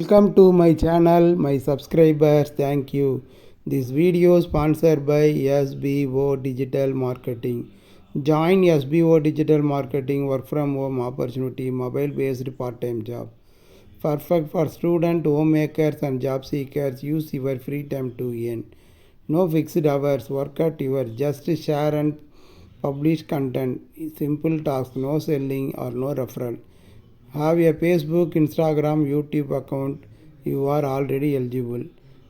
Welcome to my channel, my subscribers, thank you. This video sponsored by SBO Digital Marketing. Join SBO Digital Marketing work from home opportunity, mobile based part time job. Perfect for student, homemakers, and job seekers. Use your free time to earn. No fixed hours, work at your just share and publish content. Simple task, no selling or no referral. Have a Facebook, Instagram, YouTube account. You are already eligible.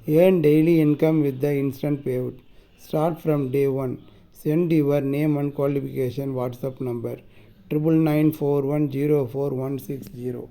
Earn daily income with the instant payout. Start from day one. Send your name and qualification WhatsApp number triple nine four one zero four one six zero.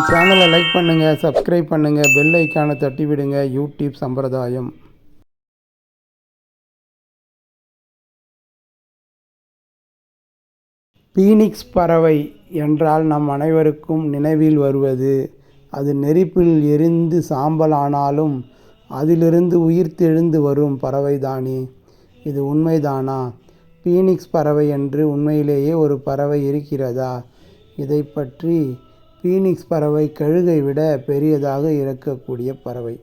சேனலை like பண்ணுங்கள் subscribe பண்ணுங்கள் bell ஐக்கானை தட்டி விடுங்க. YouTube சம்பிரதாயம். Phoenix பறவை என்றால் நம் அனைவருக்கும் நினைவில் வருவது. அது நெருப்பில் எரிந்து சாம்பலானாலும் அதிலிருந்து உயிர்த்தெழுந்து வரும் பறவைதானே. இது உண்மைதானா? பீனிக்ஸ் பறவை என்று உண்மையிலேயே ஒரு பறவை இருக்கிறதா? இதை பற்றி பீனிக்ஸ் பறவை கழுகை விட பெரியதாக இறக்கக்கூடிய பறவை.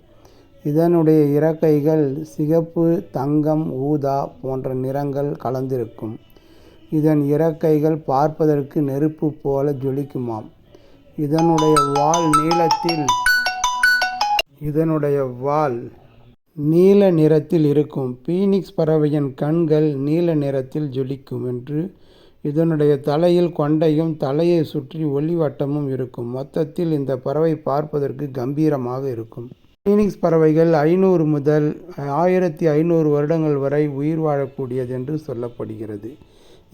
இதனுடைய இறக்கைகள் சிகப்பு தங்கம் ஊதா போன்ற நிறங்கள் கலந்திருக்கும். இதன் இறக்கைகள் பார்ப்பதற்கு நெருப்பு போல ஜொலிக்குமாம். இதனுடைய வால் நீளத்தில் இதனுடைய வால் நீல நிறத்தில் இருக்கும். பீனிக்ஸ் பறவையின் கண்கள் நீல நிறத்தில் ஜொலிக்கும் என்று இதனுடைய தலையில் கொண்டையும் தலையை சுற்றி ஒளிவட்டமும் இருக்கும். மொத்தத்தில் இந்த பறவை பார்ப்பதற்கு கம்பீரமாக இருக்கும். ஃபீனிக்ஸ் பறவைகள் ஐநூறு முதல் ஆயிரத்தி ஐநூறு வருடங்கள் வரை உயிர் வாழக்கூடியது என்று சொல்லப்படுகிறது.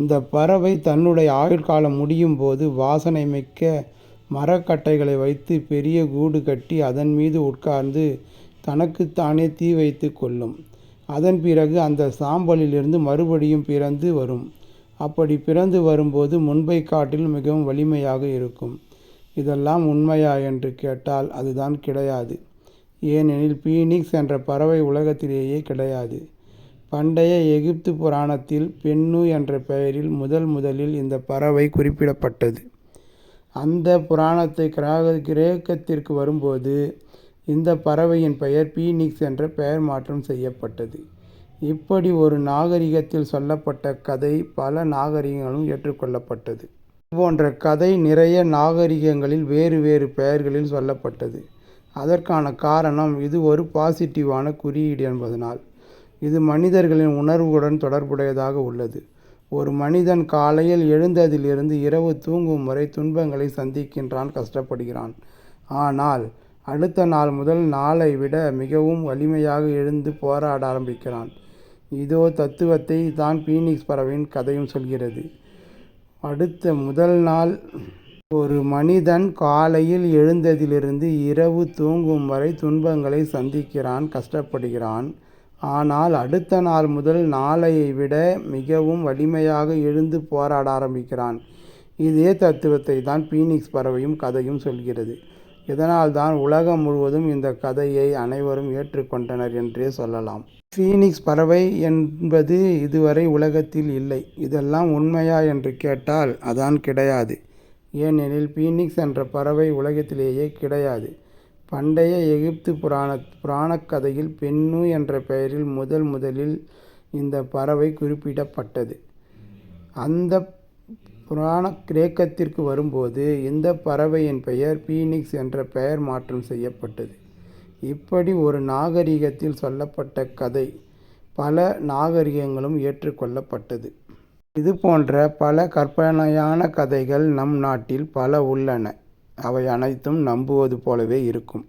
இந்த பறவை தன்னுடைய ஆயுட்காலம் முடியும் போது வாசனை மிக்க மரக்கட்டைகளை வைத்து பெரிய கூடு கட்டி அதன் மீது உட்கார்ந்து தனக்குத்தானே தீ வைத்து கொள்ளும். அதன் பிறகு அந்த சாம்பலிலிருந்து மறுபடியும் பிறந்து வரும். அப்படி பிறந்து வரும்போது முன்பை காட்டில் மிகவும் வலிமையாக இருக்கும். இதெல்லாம் உண்மையா என்று கேட்டால் அதுதான் கிடையாது. ஏனெனில் பீனிக்ஸ் என்ற பறவை உலகத்திலேயே கிடையாது. பண்டைய எகிப்து புராணத்தில் பெண்ணு என்ற பெயரில் முதல் முதலில் இந்த பறவை குறிப்பிடப்பட்டது. அந்த புராணத்தை கிராக கிரேக்கத்திற்கு வரும்போது இந்த பறவையின் பெயர் பீனிக்ஸ் என்ற பெயர் மாற்றம் செய்யப்பட்டது. இப்படி ஒரு நாகரிகத்தில் சொல்லப்பட்ட கதை பல நாகரிகங்களும் ஏற்றுக்கொள்ளப்பட்டது. போன்ற கதை நிறைய நாகரிகங்களில் வேறு வேறு பெயர்களில் சொல்லப்பட்டது. அதற்கான காரணம் இது ஒரு பாசிட்டிவான குறியீடு என்பதனால். இது மனிதர்களின் உணர்வுடன் தொடர்புடையதாக உள்ளது. ஒரு மனிதன் காலையில் எழுந்ததிலிருந்து இரவு தூங்கும் வரை துன்பங்களை சந்திக்கின்றான் கஷ்டப்படுகிறான். ஆனால் அடுத்த நாள் முதல் நாளை விட மிகவும் வலிமையாக எழுந்து போராட ஆரம்பிக்கிறான். இதோ தத்துவத்தை தான் பீனிக்ஸ் பறவையின் கதையும் சொல்கிறது. அடுத்த முதல் நாள் ஒரு மனிதன் காலையில் எழுந்ததிலிருந்து இரவு தூங்கும் வரை துன்பங்களை சந்திக்கிறான் கஷ்டப்படுகிறான். ஆனால் அடுத்த நாள் முதல் நாளையை விட மிகவும் வலிமையாக எழுந்து போராட ஆரம்பிக்கிறான். இதே தத்துவத்தை தான் பீனிக்ஸ் பறவையும் கதையும் சொல்கிறது. இதனால் தான் உலகம் முழுவதும் இந்த கதையை அனைவரும் ஏற்றுக்கொண்டனர் என்றே சொல்லலாம். ஃபீனிக்ஸ் பறவை என்பது இதுவரை உலகத்தில் இல்லை. இதெல்லாம் உண்மையா என்று கேட்டால் அதான் கிடையாது. ஏனெனில் ஃபீனிக்ஸ் என்ற பறவை உலகத்திலேயே கிடையாது. பண்டைய எகிப்து புராண புராணக் கதையில் பெண்ணு என்ற பெயரில் முதல் முதலில் இந்த பறவை குறிப்பிடப்பட்டது. அந்த புராண கிரேக்கத்திற்கு வரும்போது இந்த பறவையின் பெயர் பீனிக்ஸ் என்ற பெயர் மாற்றம் செய்யப்பட்டது. இப்படி ஒரு நாகரிகத்தில் சொல்லப்பட்ட கதை பல நாகரிகங்களும் ஏற்றுக்கொள்ளப்பட்டது. இது போன்ற பல கற்பனையான கதைகள் நம் நாட்டில் பல உள்ளன. அவை அனைத்தும் நம்புவது போலவே இருக்கும்.